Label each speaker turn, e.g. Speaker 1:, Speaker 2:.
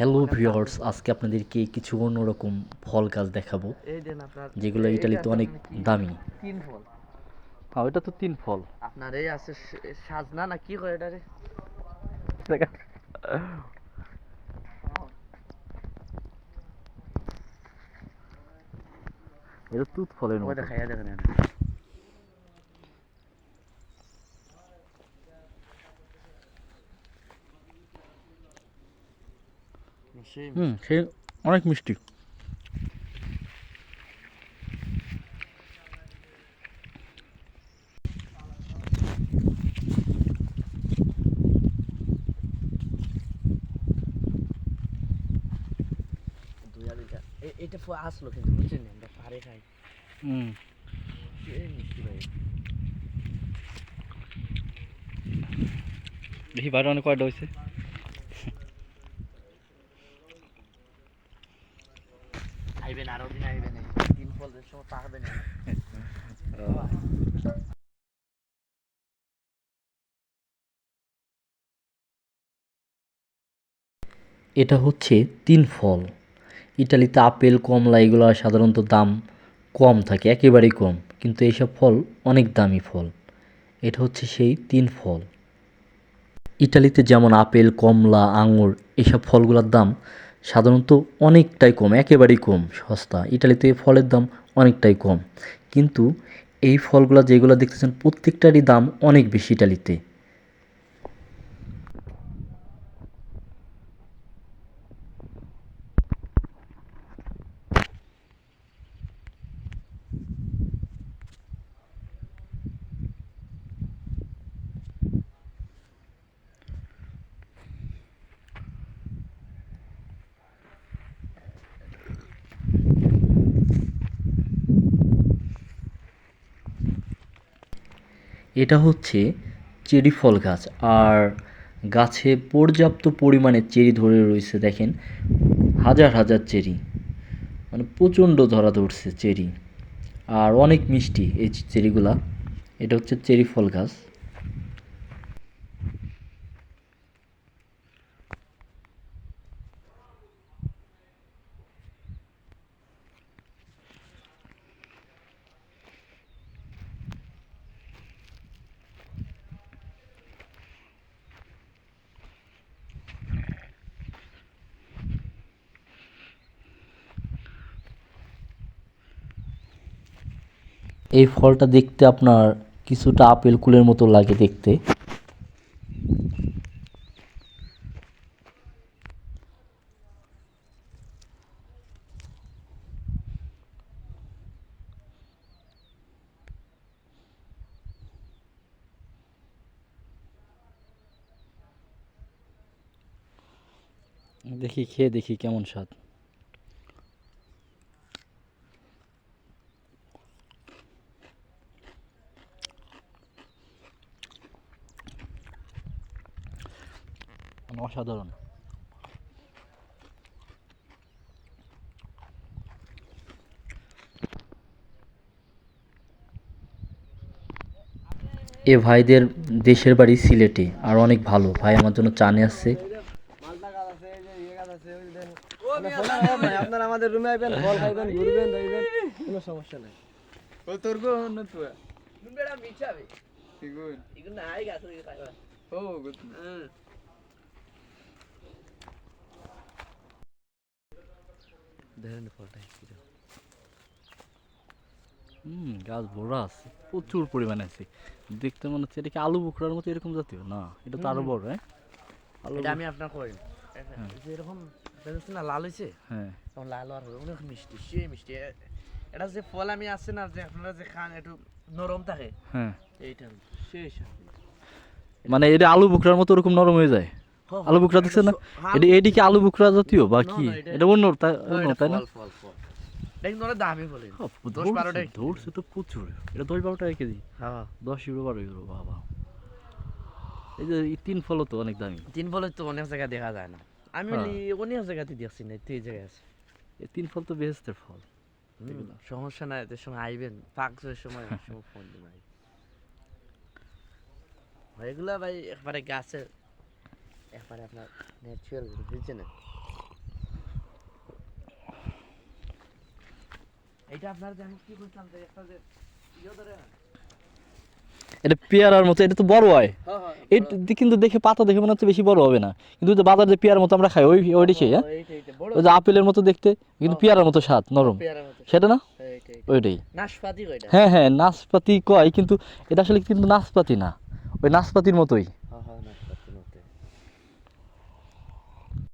Speaker 1: Hello viewers আজকে আপনাদেরকে কিছু অন্যরকম ফল গাছ দেখাবো
Speaker 2: এই দেন আপনার
Speaker 1: যেগুলো ইটালিতে অনেক দামি।
Speaker 2: তিন ফল।
Speaker 1: হ্যাঁ ওইটা তো তিন ফল।
Speaker 2: আপনার এই আছে সাজনা না কি কয় এটা রে
Speaker 1: এটা তুত ফলের
Speaker 2: ওই
Speaker 1: মতো
Speaker 2: দেখাইয়া দেখেন
Speaker 1: হুম সে অনেক মিষ্টি।
Speaker 2: এটা আসলো কিন্তু বুঝছেন আমরা পারে খাই
Speaker 1: হুম। দেখি বাইরে অনেক কয়টা হয়েছে
Speaker 2: আইবেন, আরও দিন আইবেন তিন ফল এর সময় পাকবেন এই।
Speaker 1: এটা হচ্ছে তিন ফল ইটালিতে আপেল, কমলা এগুলো সাধারণত দাম কম থাকে, একেবারেই কম। কিন্তু এইসব ফল অনেক দামি ফল। এটা হচ্ছে সেই তিন ফল ইটালিতে যেমন আপেল, কমলা, আঙুর এইসব ফলগুলোর দাম সাধারণত অনেকটাই কম, একেবারেই কম সস্তা। ইটালিতে ফলের দাম অনেকটাই কম। কিন্তু এই ফলগুলো যেগুলো দেখতেছেন, প্রত্যেকটারই দাম অনেক বেশি ইটালিতে। এটা হচ্ছে চেরি ফল গাছ। আর গাছে পর্যাপ্ত পরিমাণে চেরি ধরে রয়েছে, দেখেন। হাজার হাজার চেরি। মানে প্রচণ্ড ধরা ধরছে চেরি। আর অনেক মিষ্টি এই চেরিগুলা। এটা হচ্ছে চেরি ফল গাছ। এই ফলটা দেখতে আপনার কিছুটা আপেল কুলের মতো লাগে দেখতে। দেখি, খেয়ে দেখি কেমন স্বাদ। অসাধারণ। এ ভাইদের দেশের বাড়ি সিলেটে আর অনেক ভালো। ভাই আমার জন্য চা নিয়ে আসছে।
Speaker 2: আপনারা আমাদের রুমে আইবেন ফল খাইবেন ঘুরবেন দেখবেন কোনো সমস্যা নাই।
Speaker 3: ও তোর গো না তো
Speaker 2: বেড়া মিঠাবে
Speaker 3: ইগুন
Speaker 2: এগুলো নাই গাছ
Speaker 3: ও গো
Speaker 2: দেখেন ফলটা কি
Speaker 1: হুম গাছ বড় আছে প্রচুর পরিমাণে আছে। দেখতে মনে হচ্ছে এটা কি আলু বুখরার মতো এরকম জাতীয়? না এটা তো আরও বড় হ্যাঁ? আলু
Speaker 2: এটা আমি আপনার কই? যে এরকম দেখছেন না লাল হয়েছে?
Speaker 1: হ্যাঁ।
Speaker 2: লাল আর অনেক মিষ্টি সেই মিষ্টি। এটা যে ফল আমি আছে না যে আপনারা যে খান একটু নরম থাকে
Speaker 1: হ্যাঁ।
Speaker 2: এইটা সেই
Speaker 1: মানে এটা আলু বুখরার মতো ওরকম নরম হয়ে যায়? আলু
Speaker 2: এটা
Speaker 1: দেখছেন না?
Speaker 2: হ্যাঁ,
Speaker 1: এটা এটি কি আলু বুখরা জাতীয় বা কি?
Speaker 2: এটা-
Speaker 1: অন্য তাই অন্য তাই না?
Speaker 2: ফল, ফল, ফল।
Speaker 1: ধরছে- ধরছে তো প্রচুর। এটা দশ বারো টাকা কেজি
Speaker 2: হ্যাঁ।
Speaker 1: দশ ইউরো বারো ইউরো বাবা। এই যে এই তিন ফলও তো অনেক দামি।
Speaker 2: তিন ফলে তো অনেক জায়গায় দেখা যায় না। আমি
Speaker 1: হ্যাঁ।
Speaker 2: অনেক জায়গাতে দেখছি না তো এই জায়গায় আছে
Speaker 1: এই তিন ফল তো বেহেস্তের ফল।
Speaker 2: সমস্যা নাই এদের সময় আইবেন। পাকছের সময় ফোন দিবেন ভাই এগুলা ভাই একবারে গাছের একবারে আপনার ন্যাচুরাল বুঝছেন না? এটা আপনার জানি কি বলতাম যে একটা যে ইয়ে ধরে
Speaker 1: এটা পেয়ারার মতো এটা তো বড় হয়।
Speaker 3: হ্যাঁ, হ্যাঁ,
Speaker 1: এটা কিন্তু দেখে পাতা দেখে মনে হচ্ছে বেশি বড় হবে না। কিন্তু যে বাজার যে পেয়ারার মতো আমরা খাই ওই ওই দেখে হ্যাঁ? ওই যে আপেলের মতো দেখতে কিন্তু পেয়ারার মতো স্বাদ নরম। সেটা না?
Speaker 2: হ্যাঁ,
Speaker 1: ওইটাই। হ্যাঁ হ্যাঁ নাশপাতি কয় কিন্তু এটা আসলে কিন্তু নাশপাতি না। ওই নাশপাতির মতোই।